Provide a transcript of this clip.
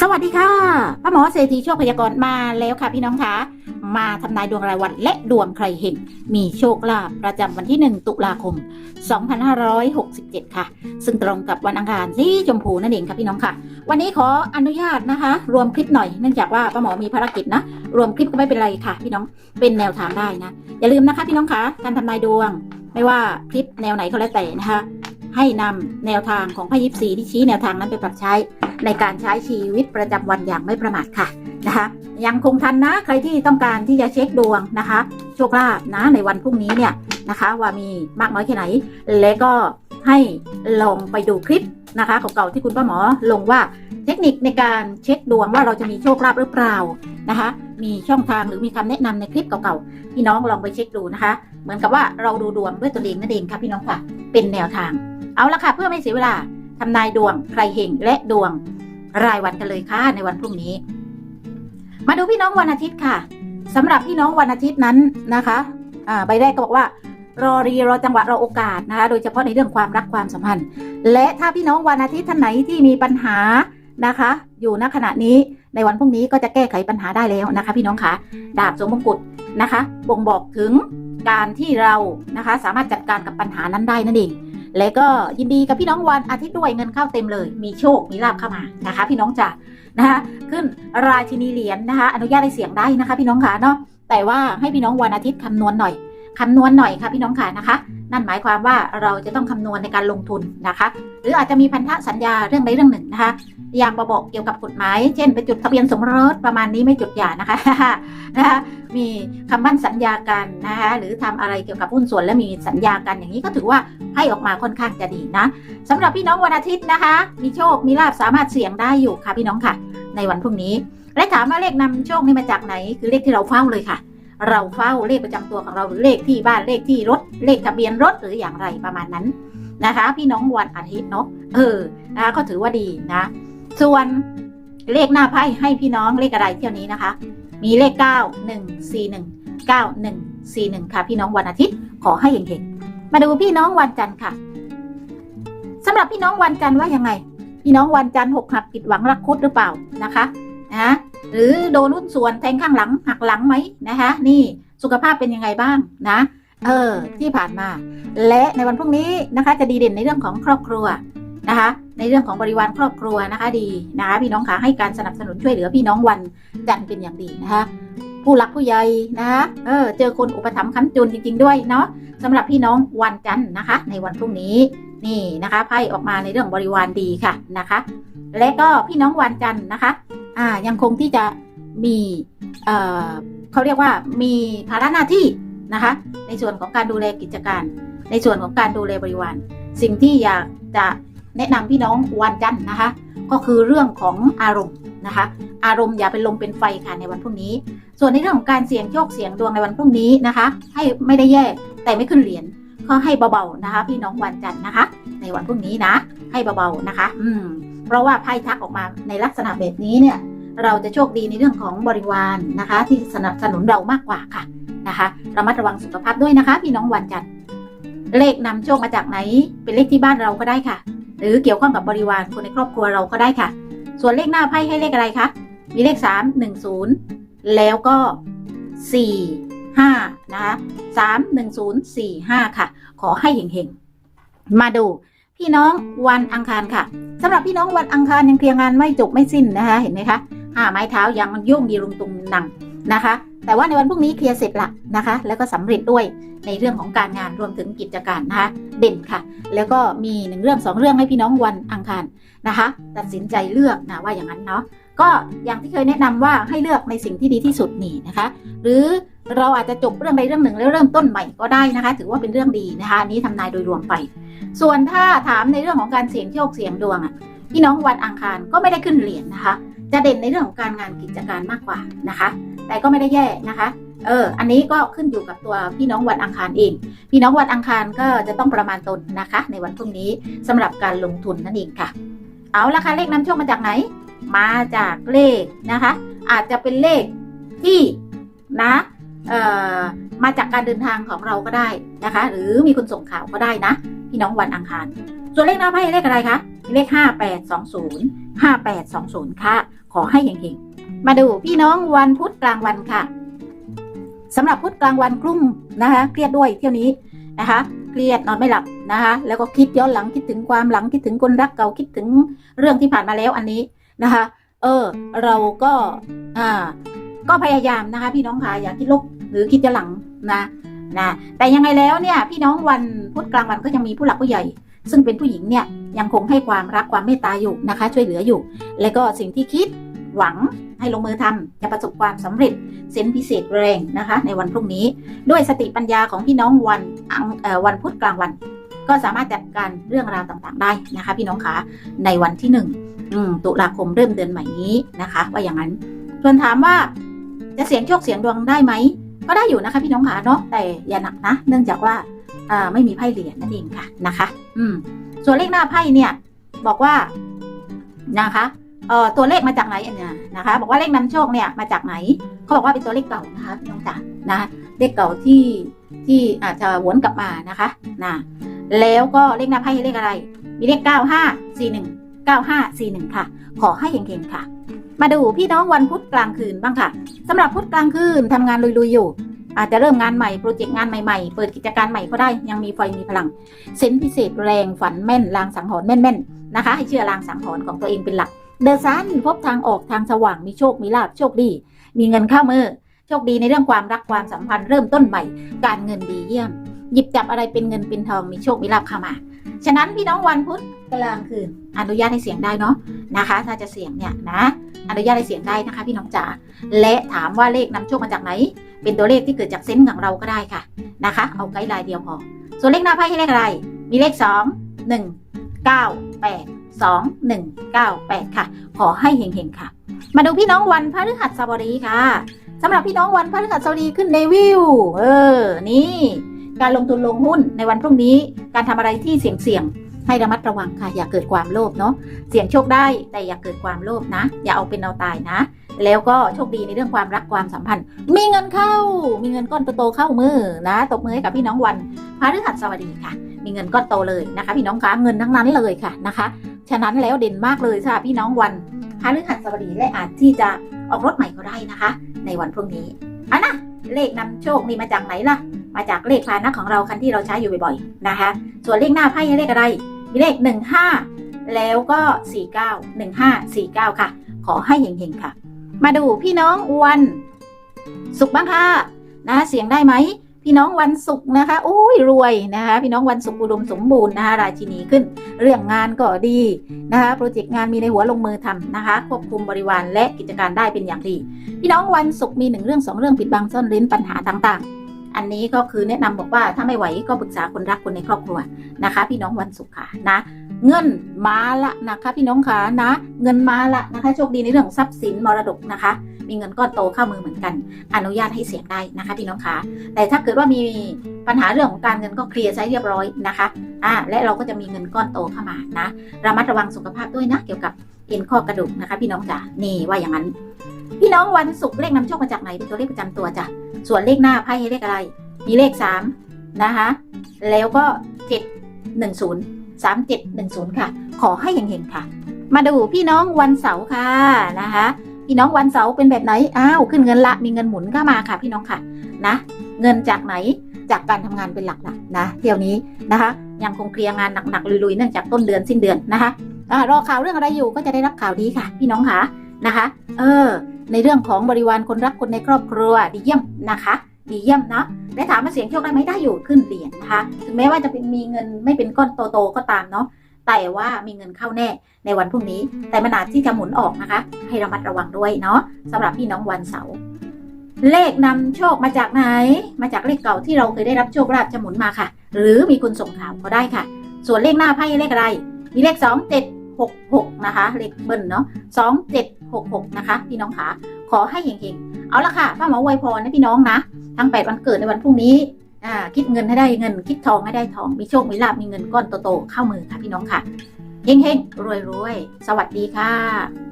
สวัสดีค่ะป้าหมอเศรษฐีโชคพยากรณ์มาแล้วค่ะพี่น้องคะมาทำนายดวงรายวันและดวงใครเห็น มีโชคลาภประจำวันที่ 1 ตุลาคม 2567 ค่ะ ซึ่งตรงกับวันอังคารสีชมพูนั่นเองค่ะพี่น้องค่ะ วันนี้ขออนุญาตนะคะ รวมคลิปหน่อยเนื่องจากว่าป้าหมอมีภารกิจนะ รวมคลิปก็ไม่เป็นไรค่ะ พี่น้องเป็นแนวทางได้นะ อย่าลืมนะคะพี่น้องคะการทำนายดวง ไม่ว่าคลิปแนวไหนก็แล้วแต่นะคะ ให้นำแนวทางของพระยิปซีที่ชี้แนวทางนั้นไปปรับใช้ ในการใช้ชีวิตประจำวันอย่างไม่ประมาทค่ะนะคะยังคงทันนะใครที่ต้องการที่จะเช็คดวงนะคะ โชคลาภนะในวันพรุ่งนี้เนี่ยนะคะ ว่ามีมากน้อยแค่ไหน และก็ให้ลองไปดูคลิปนะคะเก่าๆที่คุณป้าหมอลงว่าเทคนิคในการเช็คดวงว่าเราจะมีโชคลาภหรือเปล่านะคะ มีช่องทางหรือมีคำแนะนำในคลิปเก่าๆพี่น้องลองไปเช็คดูนะคะ เหมือนกับว่าเราดูดวงด้วยตัวเองนั่นเองค่ะพี่น้องค่ะ เป็นแนวทาง เอาละค่ะเพื่อไม่เสียเวลาทำนายดวงใครเฮงและดวงรายวันกันเลยค่ะในวันพรุ่งนี้ มาดูพี่น้องวันอาทิตย์ค่ะสำหรับพี่น้องวันอาทิตย์นั้นนะคะใบแรกก็บอกว่า รอรีรอจังหวะรอโอกาสนะคะโดยเฉพาะในเรื่องความรักความสัมพันธ์ และถ้าพี่น้องวันอาทิตย์ท่านไหนที่มีปัญหานะคะ อยู่ณขณะนี้ในวันพรุ่งนี้ก็จะแก้ไขปัญหาได้แล้วนะคะ พี่น้องคะดาบสมมงกุฎนะคะ บ่งบอกถึงการที่เรานะคะ สามารถจัดการกับปัญหานั้นได้นั่นเอง และก็ยินดีกับพี่น้องวันอาทิตย์ด้วยเงินเข้าเต็มเลย มีโชค มีลาบเข้ามานะคะ พี่น้องจ๋านะคะขึ้นราชินีเหรียญนะคะอนุญาตให้เสียงได้นะคะ พี่น้องขาเนาะแต่ว่าให้พี่น้องวันอาทิตย์คำนวณหน่อยคำนวณหน่อยค่ะพี่น้องขานะคะ นั่นหมายความว่าเราจะต้องคำนวณในการลงทุนนะคะ หรืออาจจะมีพันธสัญญาเรื่องใดเรื่องหนึ่งนะคะ ย่างประบอกเกี่ยวกับกฎหมาย เช่นไปจดทะเบียนสมรสประมาณนี้ไม่จุดหย่านะคะนะคะมีคำมั่นสัญญากันนะคะหรือทำอะไรเกี่ยวกับหุ้นส่วนและมีสัญญากันอย่างนี้ก็ถือว่าให้ออกมาค่อนข้างจะดีนะสำหรับพี่น้องวันอาทิตย์นะคะ มีโชคมีลาบสามารถเสี่ยงได้อยู่ค่ะพี่น้องค่ะ ในวันพรุ่งนี้ และถามว่าเลขนำโชคนี่มาจากไหน คือเลขที่เราเฝ้าเลยค่ะ เราเฝ้าเลขประจำตัวของเราหรือเลขที่บ้านเลขที่รถเลขทะเบียนรถหรืออย่างไรประมาณนั้นนะคะ พี่น้องวันอาทิตย์เนาะเออนะคะก็ถือว่าดีนะ ส่วนเลขหน้าไพ่ให้พี่น้องเลขอะไรเที่ยวนี้นะคะ มีเลข 9 1 4 1 9 1 4 1 ค่ะ พี่น้องวันอาทิตย์ขอให้เห็งๆมาดูพี่น้องวันจันทร์ค่ะสำหรับพี่น้องวันจันทร์ว่ายังไง พี่น้องวันจันทร์หกหักผิดหวังรักคุดหรือเปล่านะคะนะหรือโดนหุ้นส่วนแทงข้างหลังหักหลังไหมนะคะ นี่สุขภาพเป็นยังไงบ้างนะ เออที่ผ่านมา และในวันพรุ่งนี้นะคะ จะดีเด่นในเรื่องของครอบครัวนะคะ ในเรื่องของบริวารครอบครัวนะคะดีนะคะพี่น้องคะให้การสนับสนุนช่วยเหลือพี่น้องวันจันทร์เป็นอย่างดีนะคะผู้หลักผู้ใหญ่นะคะเออเจอคนอุปถัมภ์ค้ำจุนจริง ๆ ด้วยเนาะสำหรับพี่น้องวันจันทร์นะคะ ในวันพรุ่งนี้นี่นะคะไพ่ออกมาในเรื่องบริวารดีค่ะนะคะ และก็พี่น้องวันจันทร์นะคะอ่ายังคงที่จะมีเอ่อเขาเรียกว่ามีภาระหน้าที่นะคะ ในส่วนของการดูแลกิจการ ในส่วนของการดูแลบริวาร สิ่งที่อยากจะ แนะนำพี่น้องวันจันทร์นะคะ ก็คือเรื่องของอารมณ์นะคะ อารมณ์อย่าเป็นลมเป็นไฟค่ะในวันพรุ่งนี้ ส่วนในเรื่องของการเสี่ยงโชคเสี่ยงดวงในวันพรุ่งนี้นะคะ ให้ไม่ได้แย่แต่ไม่ขึ้นเหรียญก็ให้เบาๆนะคะ พี่น้องวันจันทร์นะคะ ในวันพรุ่งนี้นะ ให้เบาๆนะคะ อืม เพราะว่าไพ่ทักออกมาในลักษณะแบบนี้เนี่ย เราจะโชคดีในเรื่องของบริวารนะคะ ที่สนับสนุนเรามากกว่าค่ะนะคะระมัดระวังสุขภาพด้วยนะคะ พี่น้องวันจันทร์เลขนำโชคมาจากไหน เป็นเลขที่บ้านเราก็ได้ค่ะ หรือเกี่ยวข้องกับบริวารคนในครอบครัวเราก็ได้ค่ะ ส่วนเลขหน้าไพ่ให้เลขอะไรคะ มีเลขสามหนึ่งศูนย์แล้วก็สี่ห้านะคะสามหนึ่งศูนย์สี่ห้าค่ะ ขอให้เห็งๆ มาดูพี่น้องวันอังคารค่ะสำหรับพี่น้องวันอังคารยังเคลียร์งานไม่จบไม่สิ้นนะคะ เห็นไหมคะหาไม้เท้ายังยุ่งดีรุงตุงนัง นะคะ แต่ว่าในวันพรุ่งนี้เคลียร์เสร็จละนะคะ แล้วก็สำเร็จด้วยในเรื่องของการงานรวมถึงกิจการนะคะ เด่นค่ะ แล้วก็มีหนึ่งเรื่องสองเรื่องให้พี่น้องวันอังคารนะคะ ตัดสินใจเลือกนะว่าอย่างนั้นเนาะก็อย่างที่เคยแนะนำว่าให้เลือกในสิ่งที่ดีที่สุดนี่นะคะ หรือเราอาจจะจบเรื่องใดเรื่องหนึ่งแล้วเริ่มต้นใหม่ก็ได้นะคะ ถือว่าเป็นเรื่องดีนะคะนนี้ทำนายโดยรวมไป ส่วนถ้าถามในเรื่องของการเสี่ยงโชคเสี่ยงดวงอะพี่น้องวันอังคารก็ไม่ได้ขึ้นเหรียญนะคะ จะเด่นในเรื่องของการงานกิจการมากกว่านะคะ แต่ก็ไม่ได้แย่นะคะเออ อันนี้ก็ขึ้นอยู่กับตัวพี่น้องวันอังคารเอง พี่น้องวันอังคารก็จะต้องประมาณตนนะคะ ในวันพรุ่งนี้สำหรับการลงทุนนั่นเองค่ะ เอาละค่ะเลขนำโชคมาจากไหน มาจากเลขนะคะ อาจจะเป็นเลขที่นะเอ่อมาจากการเดินทางของเราก็ได้นะคะ หรือมีคนส่งข่าวก็ได้นะ พี่น้องวันอังคาร ส่วนเลขหน้าไพ่เลขอะไรคะเลขห้าแปดสองศูนย์ห้าแปดสองศูนย์ค่ะ ขอให้เฮงๆมาดูพี่น้องวันพุธกลางวันค่ะสำหรับพุธกลางวันกลุ่มนะคะ เครียดด้วยเที่ยวนี้นะคะ เครียดนอนไม่หลับนะคะ แล้วก็คิดย้อนหลังคิดถึงความหลังคิดถึงคนรักเก่าคิดถึงเรื่องที่ผ่านมาแล้วอันนี้นะคะ เออ เราก็อ่าก็พยายามนะคะ พี่น้องค่ะอย่าคิดลบหรือคิดย้อนหลังนะนะแต่ยังไงแล้วเนี่ย พี่น้องวันพุธกลางวันก็ยังมีผู้หลักผู้ใหญ่ ซึ่งเป็นผู้หญิงเนี่ยยังคงให้ความรักความเมตตาอยู่นะคะ ช่วยเหลืออยู่ และก็สิ่งที่คิดหวังให้ลงมือทำจะประสบความสำเร็จเซนพิเศษแรงนะคะ ในวันพรุ่งนี้ ด้วยสติปัญญาของพี่น้องวันวันพุธกลางวัน ก็สามารถจัดการเรื่องราวต่างๆได้นะคะ พี่น้องคะในวันที่หนึ่งตุลาคมเริ่มเดือนใหม่นี้นะคะ ว่าอย่างนั้นส่วนถามว่าจะเสียงโชคเสียงดวงได้ไหมก็ได้อยู่นะคะพี่น้องขาเนาะแต่อย่าหนักนะ เนื่องจากว่า ไม่มีไพ่เหรียญนั่นเองค่ะนะคะ อืม ส่วนเลขหน้าไพ่เนี่ย บอกว่านะคะเอ่อตัวเลขมาจากไหนอันเนี่ยนะคะ บอกว่าเลขนำโชคเนี่ยมาจากไหนเขาบอกว่าเป็นตัวเลขเก่านะคะน้องจ๋านะเลขเก่าที่ที่อาจจะวนกลับมานะคะนะแล้วก็เลขหน้าไพ่เลขอะไร มีเลข9541 9541ค่ะ ขอให้เก่งๆค่ะ มาดูพี่น้องวันพุธกลางคืนบ้างค่ะสำหรับพุธกลางคืนทำงานลุยๆอยู่ อาจจะเริ่มงานใหม่โปรเจกต์งานใหม่ๆ เปิดกิจการใหม่ก็ได้ยังมีไฟมีพลัง เซนพิเศษแรงฝันแม่นลางสังหรณ์แม่นๆนะคะ ให้เชื่อลางสังหรณ์ของตัวเองเป็นหลัก เดอะซันพบทางออกทางสว่างมีโชคมีลาภโชคดี มีเงินเข้ามือโชคดีในเรื่องความรักความสัมพันธ์เริ่มต้นใหม่ การเงินดีเยี่ยม หยิบจับอะไรเป็นเงินเป็นทองมีโชคมีลาภเข้ามา ฉะนั้นพี่น้องวันพุธกลางคืนอนุญาตให้เสียงได้เนาะนะคะ ถ้าจะเสียงเนี่ยนะอนุญาตให้เสียงได้นะคะ พี่น้องจ๋าและถามว่าเลขนำโชคมาจากไหน เป็นตัวเลขที่เกิดจากเซนส์ของเราก็ได้ค่ะนะคะ เอาไกด์ไลน์เดียวพอ ส่วนเลขหน้าไพ่ให้เลขอะไร มีเลข 2 1 9 8 2 1 9 8 ค่ะ ขอให้เฮงๆค่ะ มาดูพี่น้องวันพฤหัสบดีค่ะสำหรับพี่น้องวันพฤหัสบดีขึ้นในวิว เออ นี่ การลงทุนลงหุ้นในวันพรุ่งนี้ การทำอะไรที่เสี่ยงๆให้ระมัดระวังค่ะ อย่าเกิดความโลภเนาะ เสี่ยงโชคได้แต่อย่าเกิดความโลภนะ อย่าเอาเป็นเอาตายนะ แล้วก็โชคดีในเรื่องความรักความสัมพันธ์ มีเงินเข้า มีเงินก้อนโตๆเข้ามือนะตบมือให้กับพี่น้องวันพฤหัสบดีค่ะ มีเงินก้อนโตเลยนะคะ พี่น้องคะเงินทั้งนั้นเลยค่ะนะคะ ฉะนั้นแล้วเด่นมากเลยค่ะพี่น้องวันพฤหัสบดีและอาจที่จะออกรถใหม่ก็ได้นะคะ ในวันพรุ่งนี้อะนะเลขนำโชคนี่มาจากไหนล่ะ มาจากเลขพานะของเราคันที่เราใช้อยู่บ่อยๆนะคะ ส่วนเลขหน้าไพ่เลขอะไร มีเลข 15 แล้วก็ 49 1549 ค่ะ ขอให้เฮงๆค่ะ มาดูพี่น้องวันศุกร์บ้างค่ะนะเสียงได้ไหมพี่น้องวันศุกร์นะคะอุ้ยรวยนะคะ พี่น้องวันศุกร์อุดมสมบูรณ์นะคะราชินีขึ้น เรื่องงานก็ดีนะคะโปรเจกต์งานมีในหัวลงมือทำนะคะ ควบคุมบริวารและกิจการได้เป็นอย่างดี พี่น้องวันศุกร์มีหนึ่งเรื่องสองเรื่องผิดบังซ่อนเร้นปัญหาต่างๆ อันนี้ก็คือแนะนำบอกว่าถ้าไม่ไหวก็ปรึกษาคนรักคนในครอบครัวนะคะ พี่น้องวันศุกร์ค่ะนะ เงินมาละนะคะ พี่น้องค่ะนะ เงินมาละนะคะโชคดีในเรื่องของทรัพย์สินมรดกนะคะ มีเงินก้อนโตเข้ามือเหมือนกัน อนุญาตให้เสี่ยงได้นะคะพี่น้องค่ะแต่ถ้าเกิดว่ามีปัญหาเรื่องของการเงินก็เคลียร์ใช้เรียบร้อยนะคะอ่าและเราก็จะมีเงินก้อนโตเข้ามานะระมัดระวังสุขภาพด้วยนะ เกี่ยวกับเอ็นข้อกระดูกนะคะ พี่น้องจ๋านี่ว่าอย่างนั้นพี่น้องวันศุกร์เลขนำโชคมาจากไหนเป็นตัวเลขประจำตัวจ้ะ ส่วนเลขหน้าไพ่ให้เลขอะไร มีเลขสามนะคะ แล้วก็เจ็ดหนึ่งศูนย์3710ค่ะ ขอให้เฮงๆค่ะ มาดูพี่น้องวันเสาร์ค่ะนะคะ พี่น้องวันเสาร์เป็นแบบไหน อ้าวขึ้นเงินละมีเงินหมุนเข้ามาค่ะ พี่น้องค่ะนะ เงินจากไหนจากการทำงานเป็นหลักๆนะเที่ยวนี้นะคะ ยังคงเคลียร์งานหนักๆลุยๆเนื่องจากต้นเดือนสิ้นเดือนนะคะอ่ารอข่าวเรื่องอะไรอยู่ก็จะได้รับข่าวดีค่ะ พี่น้องค่ะนะคะ เออ ในเรื่องของบริวารคนรักคนในครอบครัวดีเยี่ยมนะคะดีเยี่ยมเนาะและถามว่าเสียงโชคได้ไหมได้อยู่ขึ้นเหรียญนะคะ ถึงแม้ว่าจะเป็นมีเงินไม่เป็นก้อนโตๆก็ตามเนาะแต่ว่ามีเงินเข้าแน่ในวันพรุ่งนี้ แต่มันอาจที่จะหมุนออกนะคะ ให้ระมัดระวังด้วยเนาะสำหรับพี่น้องวันเสาร์เลขนำโชคมาจากไหน มาจากเลขเก่าที่เราเคยได้รับโชคลาภจะหมุนมาค่ะ หรือมีคนส่งข่าวก็ได้ค่ะ ส่วนเลขหน้าไพ่เลขอะไร มีเลขสองเจ็ด หกหกนะคะ เลขเบิ้ลเนาะสองเจ็ดหกหกนะคะ พี่น้องขาขอให้เฮงๆ เอาละค่ะป้าหมอไวยพรนะพี่น้องนะ ทั้งแปดวันเกิดในวันพรุ่งนี้อ่าคิดเงินให้ได้เงิน คิดทองให้ได้ทอง มีโชค มีลาบ มีเงินก้อนโตๆ เข้ามือค่ะพี่น้องค่ะ เฮงๆ รวยๆ สวัสดีค่ะ